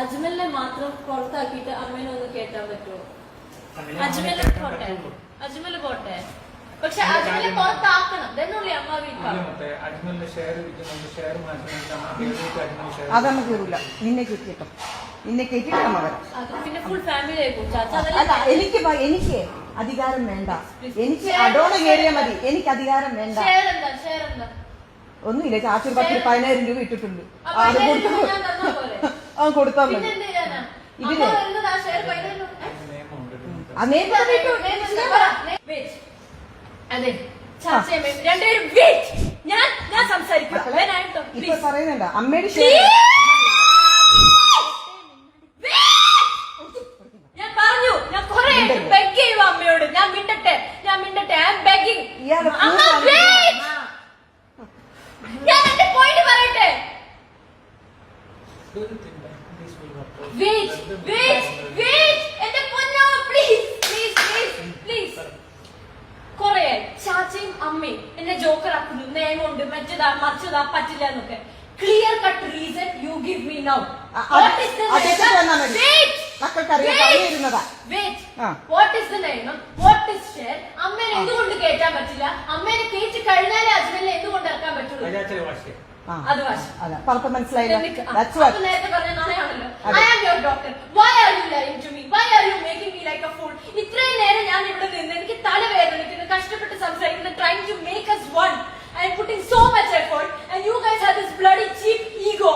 അജ്മലിനെ മാത്രം പുറത്താക്കിട്ട് അമ്മേനെ ഒന്ന് കേട്ടാൻ പറ്റുമോ? അജ്മൽ പോട്ടെ. അജ്മൽ പോട്ടെ. പക്ഷെ അജ്മൽ പുറത്താക്കണം. അതൊന്നും അമ്മ നിന്നെ കിട്ടിയിട്ടോ. നിന്നെ കയറ്റിട്ട് മകൻ പിന്നെ ഫുൾ ഫാമിലി അല്ല എനിക്ക് എനിക്ക് അധികാരം വേണ്ട. എനിക്ക് അടോണ കയറിയാ മതി. എനിക്ക് അധികാരം വേണ്ട. ഷെയർ എന്താ? ഷെയർ എന്താ? ഒന്നുമില്ല ചാച്ചി ഒരു പത്ത് പതിനായിരം രൂപ ഇട്ടിട്ടുണ്ട്. അത് കൊടുത്താ ആ കൊടുത്താൽ മതി. ഇതിന്. അതെ രണ്ടുപേരും ഞാൻ ഞാൻ സംസാരിക്കാം. ഇപ്പൊ please. പറയുന്നുണ്ട്. അമ്മയുടെ. ഞാൻ പറഞ്ഞു. ഞാൻ കുറെ. ബെഗ് ചെയ്യുക അമ്മയോട്. ഞാൻ മിണ്ടട്ടെ. ഞാൻ മിണ്ടട്ടെ. ഐ ആം ബെഗിങ് ഇയാൾ അമ്മ proof wait. ഞാൻ എന്റെ പോയിന്റ് പറയട്ടെ Do you think that this will work out? Wait wait wait എന്റെ പൊന്നോ പ്ലീസ് പ്ലീസ് പ്ലീസ് പ്ലീസ് കൊറേ ചാച്ചയും അമ്മയും എന്നെ ജോക്കറാക്കുന്നു നിയമമുണ്ട് മറ്റേതാ മറിച്ചതാ പറ്റില്ല എന്നൊക്കെ clear cut reason you give me now അ- അത് അതേക്ക് വന്നാ മതി. മക്കൾക്കറിയാം, പറഞ്ഞു തരുന്നതാ. അമ്മേനെ എന്തുകൊണ്ട് കേറ്റാൻ പറ്റില്ല അമ്മേനെ കേറ്റി കഴിഞ്ഞാലേ അജ്മലിനെ എന്തുകൊണ്ട് ഇറക്കാൻ പറ്റുള്ളൂ പറഞ്ഞ മനസ്സിലായില്ല നിക്ക്. ആ, That's what. അപ്പൊ നേരത്തെ പറഞ്ഞ നുണയാണല്ലോ. അതെ. I am your doctor. Why are you lying to me? Why are you making me like a fool? ഇത്രയും നേരം ഞാൻ ഇവിടെ നിന്ന് എനിക്ക് തലവേദനിക്കുന്നു കഷ്ടപ്പെട്ട് സംസാരിക്കുന്നു trying to make us one and putting so much effort and you guys have this bloody cheap ego.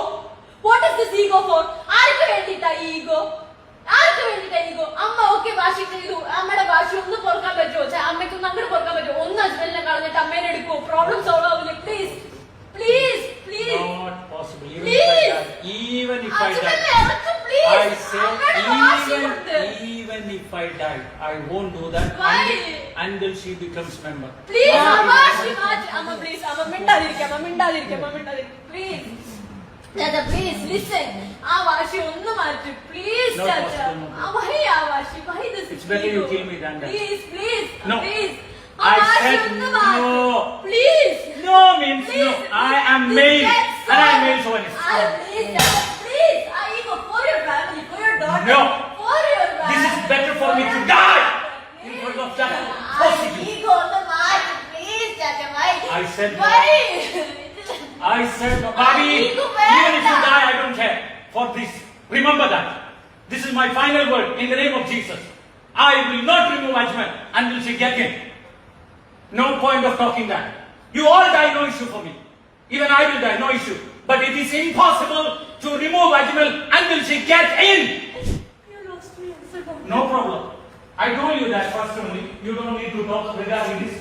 What is this ego for ആർക്ക് വേണ്ടിയിട്ടാ ഈ ego? ആർക്ക് വേണ്ടിയിട്ടാ ഈഗോ അമ്മ ഓക്കെ വാശി ചെയ്തു. അമ്മയുടെ വാശി ഒന്ന് പൊറുക്കാൻ പറ്റുമോ? അമ്മയ്ക്കൊന്ന് അങ്ങോട്ട് പൊറുക്കാൻ പറ്റുമോ? ഒന്ന് ഹസ്ബൻഡിനെ കളഞ്ഞിട്ട് അമ്മേനെ എടുക്കുമോ പ്രോബ്ലം സോൾവ് ആവില്ല please please please Even if I die, I say even even if I die, I won't do that Why? until, she becomes member. Please, Amma, Amma, please, അമ്മ മിണ്ടാതിരിക്ക്, Amma, മിണ്ടാതിരിക്ക്, അമ്മ മിണ്ടാതിരിക്ക്. Please. ചാച്ചാ, please, listen. ആ വാശി ഒന്ന് മാറ്റ്. Please, No ചാച്ചാ. possible, no ആ, why ആ വാശി? Why this It's better you ego? kill me than that. Please, please, No. please. ആ I വാശി said ഒന്ന് മാറ്റ്. no. Please. No means no. Please, I am this male gets and I am so- male chauvinist. Ah, please, chaacha, please. Ah, ego for your family, for your daughter. No. For your This is family, better for me to your- die in Please. front of that Ah, prostitute. ego ഒന്ന് മാറ്റ്. Please, ചാച്ചാ, why? I said no. Why? I said, Bobby, even if you die, I don't care for this. Remember that. This is my final word in the name of Jesus. I will not remove judgment until she get in. No point of talking that. You all die, no issue for me. Even I will die, no issue. But it is impossible to remove Ajmal until she gets in. You lost me, No problem. I told you that personally. You don't need to talk regarding this.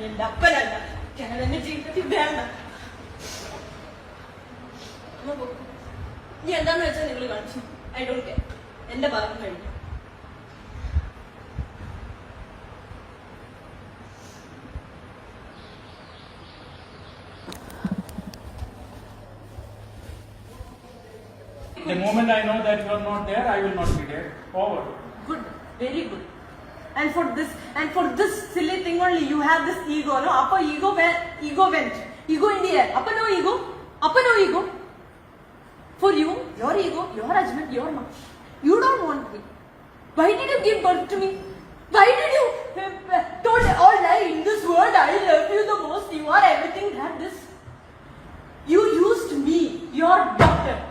നീ എന്റെ അപ്പനല്ല ഞങ്ങൾ എന്റെ ജീവിതത്തിൽ വേണ്ട നീ എന്താന്ന് വെച്ചാൽ നിങ്ങൾ കാണിച്ചു ഐ ഡോണ്ട് കെയർ എന്റെ ഭാഗം കഴിഞ്ഞു The moment I know that you are not there, I will not be there. Forward. Good, very good. And for this, and for this silly thing only, you have this ego, no? Upper ego went, ego went, ego in the air. Upper no ego, upper no ego. For you, your ego, your husband, your mom. You don't want me. Why did you give birth to me? Why did you told all lie in this world? I love you the most. You are everything that this. You used me, your daughter,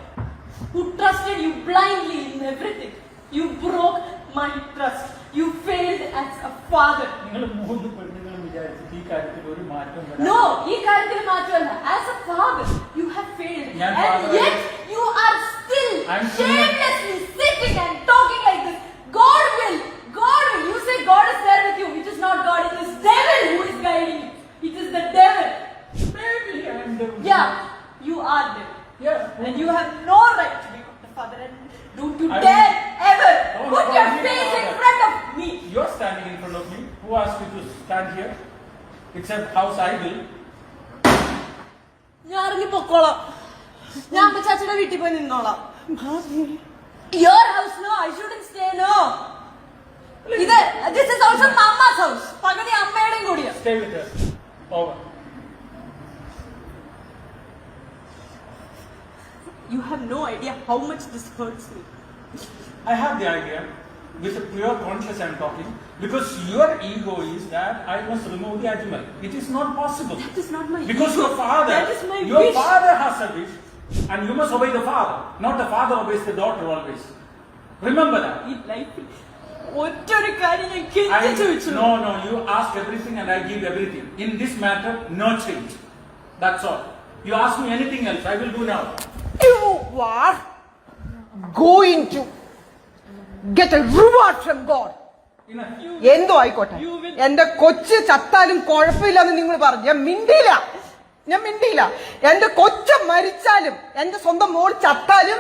who trusted you blindly in everything. You broke my trust. You failed as a father. നിങ്ങൾ മൂന്ന് പെണ്ണുങ്ങളും വിചാരിച്ചിട്ട് ഈ കാര്യത്തിൽ ഒരു മാറ്റം വരാൻ No, ഈ കാര്യത്തിൽ മാറ്റമല്ല. As a father, you have failed. ഞാൻ And father yet, അല്ല. you are still I'm still not- shamelessly sitting and talking like this. God will, God will. You say God is there with you. It is not God. It is devil who is guiding you. It is the devil. Maybe I am the- Yeah, you are devil. Yeah. And you have no right to be called a father. And Don't you I dare ever Don't put call your me face in father. front of me. You're standing in front of me. Who asked you to stand here? It's a house I will. ഞാൻ ഇറങ്ങി പൊക്കോളാം ഞാൻ അമ്മ ചാച്ചയുടെ വീട്ടിൽ പോയി നിന്നോളാം your house no I shouldn't stay no ഇത് this is also mamma's house പകുതി അമ്മയുടെയും കൂടിയാ Stay with her. Over. You have no idea how much this hurts me I have the idea. With a pure conscience I'm talking. Because your ego is that I must remove the animal. It is not possible. That is not my Because ego. your father, That is my your wish. father has a wish, and you must obey the father. Not the father obeys the daughter always. Remember that. ഈ ലൈഫിൽ ഒറ്റൊരു കാര്യം ഞാൻ കെഞ്ചി I, ചോദിച്ചു no, no, you ask everything and I give everything. In this matter, no change. That's all. You ask me anything else, I will do now. You are going to get a reward from God. Enough. എന്തോ ആയിക്കോട്ടെ എന്റെ കൊച്ച് ചത്താലും കുഴപ്പമില്ലെന്ന് നിങ്ങൾ പറഞ്ഞു ഞാൻ മിണ്ടിയില്ല ഞാൻ മിണ്ടിയില്ല എന്റെ കൊച്ച മരിച്ചാലും എന്റെ സ്വന്തം മോൾ ചത്താലും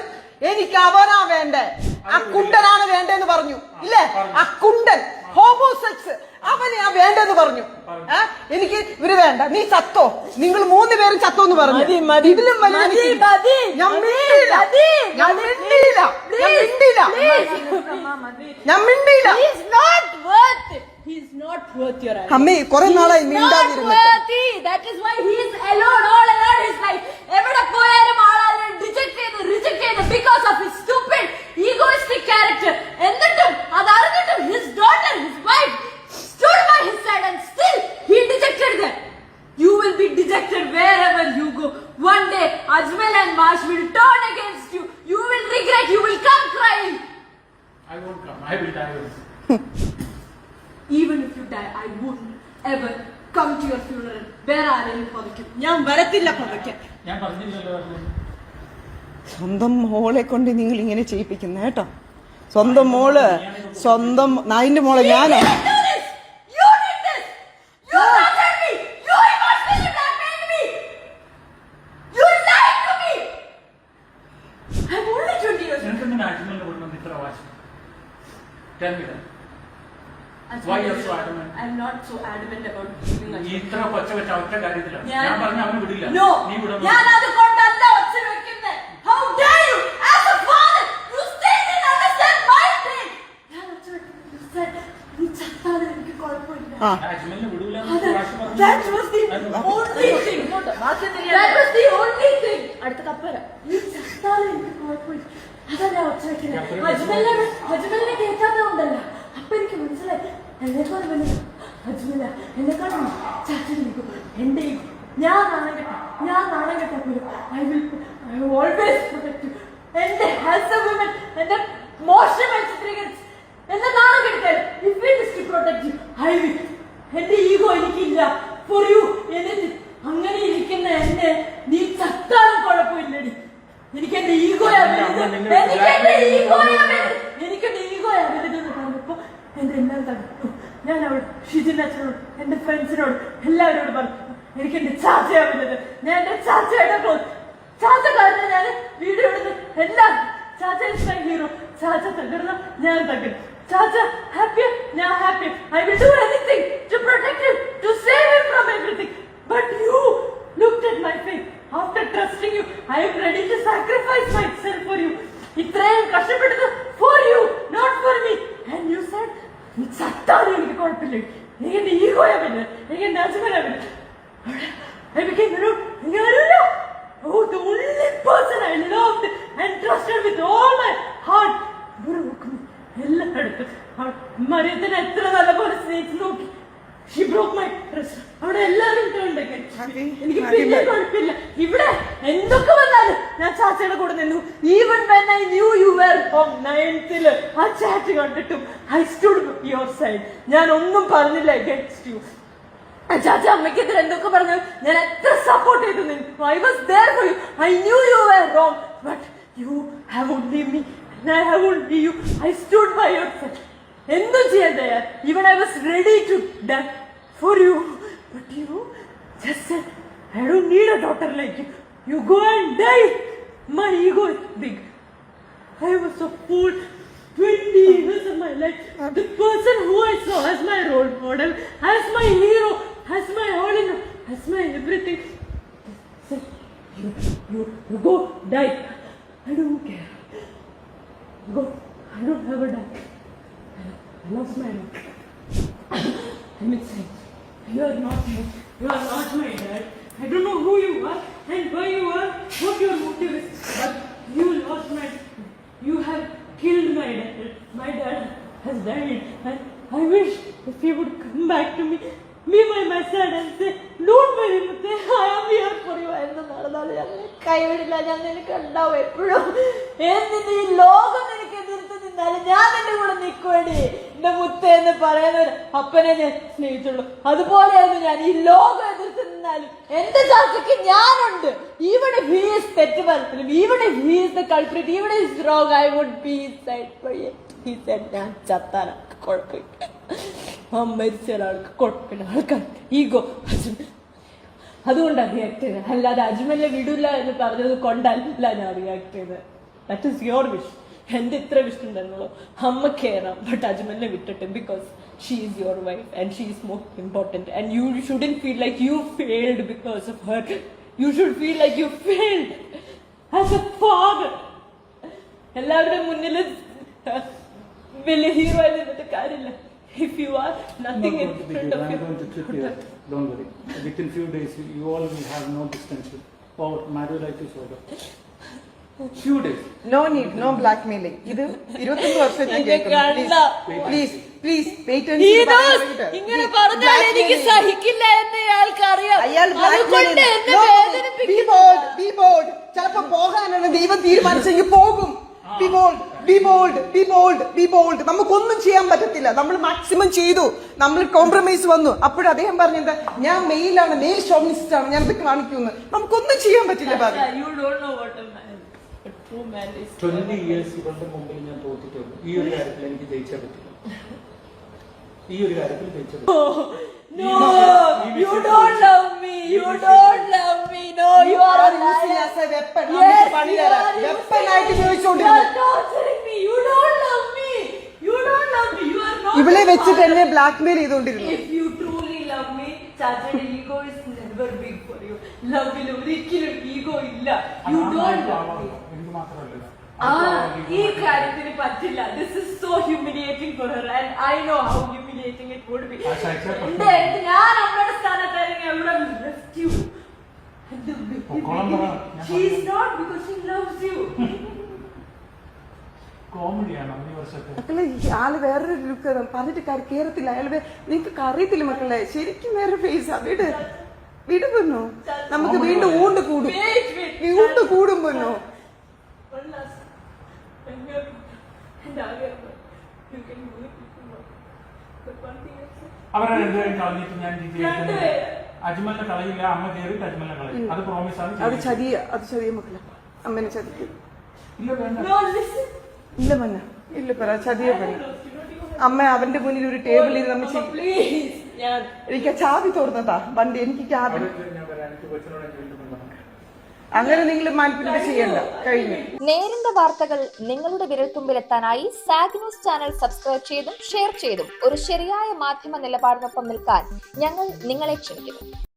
എനിക്ക് അവനാ വേണ്ടേ ആ കുണ്ടനാണ് വേണ്ടെന്ന് പറഞ്ഞു. ഇല്ലേ? അക്കുണ്ടൻ ഹോമോസെക്സ് ഹോമോസെക്സ് ആ വേണ്ടെന്ന് പറഞ്ഞു? എനിക്ക് ഇവർ വേണ്ട. നീ ചത്തോ? നിങ്ങൾ മൂന്ന് പേരും ചത്തോ എന്ന് പറഞ്ഞു. ഇതിലും വലിയ. ഞാൻ മിണ്ടിയില്ല. ഞാൻ മിണ്ടിയില്ല. ഞാൻ മിണ്ടിയില്ല. ഞാൻ മിണ്ടിയില്ല. അമ്മേ കുറെ നാളായി He's not മിണ്ടാതിരുന്നിട്ട് worthy. That is why he is alone, all alone his life. എവിടെ പോയാലും ആളാലെ reject ചെയ്ത് reject ചെയ്ത് because of his stupid egoistic character. എന്നിട്ടും അത് അറിഞ്ഞിട്ടും his daughter, his wife stood by his side and still he dejected them. You will be dejected wherever you go. One day, Ajmal and Marsh will turn against you. You will regret. You will come crying. I won't come, I will die. with- Even if you die, I won't ever come to your funeral. ഞാൻ വരത്തില്ല പുതയ്ക്കാൻ ഞാൻ പറഞ്ഞില്ലല്ലോ സ്വന്തം മോളെ കൊണ്ട് നിങ്ങൾ ഇങ്ങനെ ചെയ്യിപ്പിക്കുന്ന കേട്ടോ. സ്വന്തം മോൾ സ്വന്തം നായിന്റെ മോളെ ഞാനാ You didn't do this! You did this! You tortured me! You emotionally blackmailed me! You lied to me! I'm only 20 years old. നിനക്കെന്തിനാ അജ്മലിനെ കൊണ്ടുവന്ന് ഇത്ര വാശി Tell me that. Why you are so adamant? So not about a ഇത്ര കൊച്ച വെച്ച ഒറ്റ കാര്യത്തിലാണ് ഞാൻ- പറഞ്ഞ അവന് വിടില്ല No! നീ വിടുന്നു ഞാൻ അത് കൊണ്ടല്ല ഒച്ച വെക്കുന്നത്. How dare you? As a father, you still in understand my pain. ഞാൻ ഒച്ച വെക്കുന്നത്. You said, നീ ചത്താതെ എനിക്ക് കുഴപ്പമില്ല. അജ്മലിനെ വിടൂല that was the only thing. That was the only thing. അടുത്ത കപ്പര. നീ ചത്താതെ എനിക്ക് കുഴപ്പമില്ല. അതാ ഞാൻ ഒച്ച വെക്കുന്നത്. അജ്മലിനെ അജ്മലിനെ കേൾക്കാത്തതുകൊണ്ടല്ല. അപ്പൊ എനിക്ക് മനസ്സിലായി എന്നെക്കാൾ വലുത് അജ്മല എന്നെക്കാൾ ചാച്ചനിക്കും എന്റെ ഈഗോ ഞാൻ നാണം കെട്ട ഞാൻ നാളെ കെട്ട പോലും ഐ വിൽ ഐ ഓൾവേസ് എന്റെ എ വുമൻ എന്റെ മോശമായി ചിത്രീകരിച്ച് എന്നെ നാളെ കെടുത്തേ if it is to protect you I will എന്റെ ഈഗോ എനിക്കില്ല. ഫോർ യു എന്നിട്ട് അങ്ങനെ ഇരിക്കുന്ന എന്നെ നീ ചത്താലും കുഴപ്പമില്ലടി. എനിക്ക് എന്റെ ഈഗോയാ എനിക്ക് എന്റെ ഈഗോയാ എനിക്ക് എന്റെ ഈഗോയാ വലുത് പറഞ്ഞപ്പോ എന്റെ എല്ലാം തകർത്തു ഞാൻ അവൾ ഷിജിനോട് എന്റെ ഫ്രണ്ട്സിനോട് എല്ലാവരോടും പറഞ്ഞു എനിക്ക് എന്റെ ചാച്ചയാ വലുത് ഞാൻ എന്റെ ചാച്ചയുടെ ക്ലോസ് ചാച്ച കാരണം ഞാൻ വീഡിയോ എടുത്ത് എല്ലാം ചാച്ച മൈ ഹീറോ ചാച്ച തകർന്ന. ഞാൻ തകരും ചാച്ച ഹാപ്പി ഞാൻ happy I will do anything to protect him to save him from everything but you looked at my face after trusting you I am ready to sacrifice myself for you ഇത്രയും കഷ്ടപ്പെട്ടത് for you not for me and you said നീ ചത്താലും എനിക്ക് കുഴപ്പമില്ല. എനിക്ക് എന്റെ ഈഗോയാ പിന്നെ എനിക്ക് എന്റെ അച്ഛനാ പറ്റില്ല I became know, oh, the only person I loved and trusted with all my heart. എല്ലായിടത്തും മറിയത്തിനെ എത്ര നല്ല പോലെ സ്നേഹിച്ച് നോക്കി. ഷി ബ്രോക്ക് മൈ ഡ്രസ് അവിടെ എല്ലാവരും me. എനിക്ക് പിന്നെ കുഴപ്പമില്ല. ഇവിടെ എന്തൊക്കെ വന്നാലും ഞാൻ ചാച്ചയുടെ കൂടെ നിന്നു. Even when I knew you were from നയൻത്തിൽ ആ ചാറ്റ് കണ്ടിട്ടും ഐ സ്റ്റുഡ് യുവർ സൈഡ് ഞാൻ ഒന്നും പറഞ്ഞില്ല അഗേൻസ്റ്റ് യു ചാച്ച അമ്മയ്ക്കെതിരെ എന്തൊക്കെ പറഞ്ഞു? ഞാൻ എത്ര സപ്പോർട്ട് ചെയ്തു നിനക്ക് I was there for you I knew you were wrong but you have only me I have only you I stood by yourself എന്തും ചെയ്യാൻ തയ്യാർ even I was ready to done for you but you just I don't need a daughter like you you go and die my ego is big I was a fool. 20 years of my life. The person who I saw as my role model, as my hero, as my all in all, as my everything. said, You, you, you go die. I don't care. Go. I don't have a dad. I lost my dad. I'm insane. You are not my, you are not my dad. I don't know who you are and why you are, what your motive നിനക്ക് ഉണ്ടാവും എപ്പോഴും. എന്നിട്ട് ഈ ലോകം നിനക്ക് എതിർത്ത് നിന്നാലും ഞാൻ നിന്റെ കൂടെ നിൽക്കുവേണ്ടി എന്റെ മുത്ത എന്ന് പറയുന്ന അപ്പനെ ഞാൻ സ്നേഹിച്ചുള്ളൂ. അതുപോലെയായിരുന്നു ഞാൻ ഈ ലോകം എതിർത്ത് നിന്നാലും. എന്റെ ചർച്ചയ്ക്ക് ഞാനുണ്ട്. ഇവിടെ ഹീസ് തെറ്റ് പറഞ്ഞാലും ഇവിടെ ഹീസ് ദ കൾപ്രിറ്റ് ഇവിടെ is wrong I would be side he said ഞാൻ ചത്താനൊക്കെ കുഴപ്പമില്ല. മരിച്ച ഒരാൾക്ക് കുഴപ്പമില്ല. ആൾക്കാർ ഈഗോ അതുകൊണ്ടാണ് റിയാക്ട് ചെയ്തത്. അല്ലാതെ അജ്മലിനെ വിടില്ല എന്ന് പറഞ്ഞത് കൊണ്ടല്ല ഞാൻ റിയാക്ട് ചെയ്തത്. ദാറ്റ് ഇസ് യുവർ വിഷ് എന്റെ ഇത്ര വിഷ് ഉണ്ടായിരുന്നുള്ളൂ അമ്മ കയറാം ബട്ട് അജ്മലിനെ വിട്ടിട്ട് because she is your wife and she is more important and you shouldn't feel like you failed because of her you should feel like you failed as a father എല്ലാവരുടെ മുന്നിൽ വലിയ hero ആയി നിന്നിട്ട് കാര്യമില്ല. If you are nothing in front of you. Don't worry. Within few days, you all will have no distance or myelitis over. Few days. Need no blackmailing ഇത് ഇരുപത്തൊന്ന് വർഷം ഞാൻ കണ്ട. പ്ലീസ് പ്ലീസ് ഈദോസ്, ഇങ്ങനെ പറഞ്ഞാൽ എനിക്ക് സഹിക്കില്ല എന്ന് ഇയാൾക്ക് അറിയാം അയാൾ ചിലപ്പോ പോകാനാണ് ദൈവം തീരുമാനിച്ചെങ്കിൽ പോകും. Be bold be bold be bold be bold നമുക്കൊന്നും ചെയ്യാൻ പറ്റത്തില്ല. നമ്മൾ മാക്സിമം ചെയ്തു. നമ്മൾ കോംപ്രമൈസ് വന്നു. അപ്പോഴും അദ്ദേഹം പറഞ്ഞത് ഞാൻ മെയിലാണ് മെയിൽ ഷോമിനിസ്റ്റ് ആണ്. ഞാൻ ഇത് കാണിക്കുന്നു. നമുക്കൊന്നും ചെയ്യാൻ പറ്റില്ല പറഞ്ഞു ട്വന്റി ഇയേഴ്സ് ഇവരുടെ മുമ്പിൽ ഞാൻ തോറ്റിട്ടുള്ളൂ ഈ ഒരു കാര്യത്തിൽ എനിക്ക് ജയിച്ചാൽ പറ്റില്ല. ഈ ഒരു കാര്യത്തിൽ പറ്റില്ല. No, you don't love me. You don't love me. No, you are a liar. Weapon Yes, പണി you തരാം are a liar. me. You are torturing me. You don't love me. You don't love me. You are not ഇവളെ വെച്ചിട്ട് എന്നെ blackmail ചെയ്തുകൊണ്ടിരുന്നു If you truly love me, Chacha's ego is never big for you. Love ൽ ഒരിക്കലും ego ഇല്ല. You don't love me. ഈ കാര്യത്തിന് പറ്റില്ല. This is so humiliating for her and I know how humiliating it would be ഞാൻ അമ്മയുടെ സ്ഥാനത്തായിരുന്നു left you she is not because she loves കോമഡിയാണ്? ഈ വർഷത്തെ മക്കളെ ആൾ വേറൊരു ലുക്ക് പറഞ്ഞിട്ട് കാര്യം കേറത്തില്ല. അയാൾ നിങ്ങൾക്ക് അറിയത്തില്ല മക്കളെ? ശരിക്കും വേറെ ഫേസ് ആ. വിട് പൊന്നു? നമുക്ക് വീണ്ടും ഊണ്ട് കൂടും. ഊണ്ട് കൂടും പൊന്നു? അവരെ രണ്ടുപേരും കളഞ്ഞിട്ട് ഞാൻ. അജ്മലിനെ കളയില്ല അമ്മ കയറിയിട്ട് അജ്മലിനെ കളയും. അത് പ്രോമിസ് ആണ് അത്. ചതിയ അത് ചതിയ മക്കളെ. അമ്മനെ ചതിക്കും. ഇല്ല വേണ്ട. ഇല്ല മന്ന ഇല്ല പറ ചതിയ പറ അമ്മ അവന്റെ മുന്നിൽ ഒരു ടേബിളിൽ നമ്മൾ അമ്മ, എനിക്ക് ചാവി തോർന്നതാ വണ്ടി എനിക്ക് ചാവി അങ്ങനെ നിങ്ങൾ മാനിപ്പുലേറ്റ് ചെയ്യണ്ട. കഴിഞ്ഞു. നേരിന്റെ വാർത്തകൾ നിങ്ങളുടെ വിരൽത്തുമ്പിലെത്താനായി സാഗ് ന്യൂസ് ചാനൽ സബ്സ്ക്രൈബ് ചെയ്തും ഷെയർ ചെയ്തും ഒരു ശരിയായ മാധ്യമ നിലപാടിനൊപ്പം നിൽക്കാൻ ഞങ്ങൾ നിങ്ങളെ ക്ഷണിക്കുന്നു.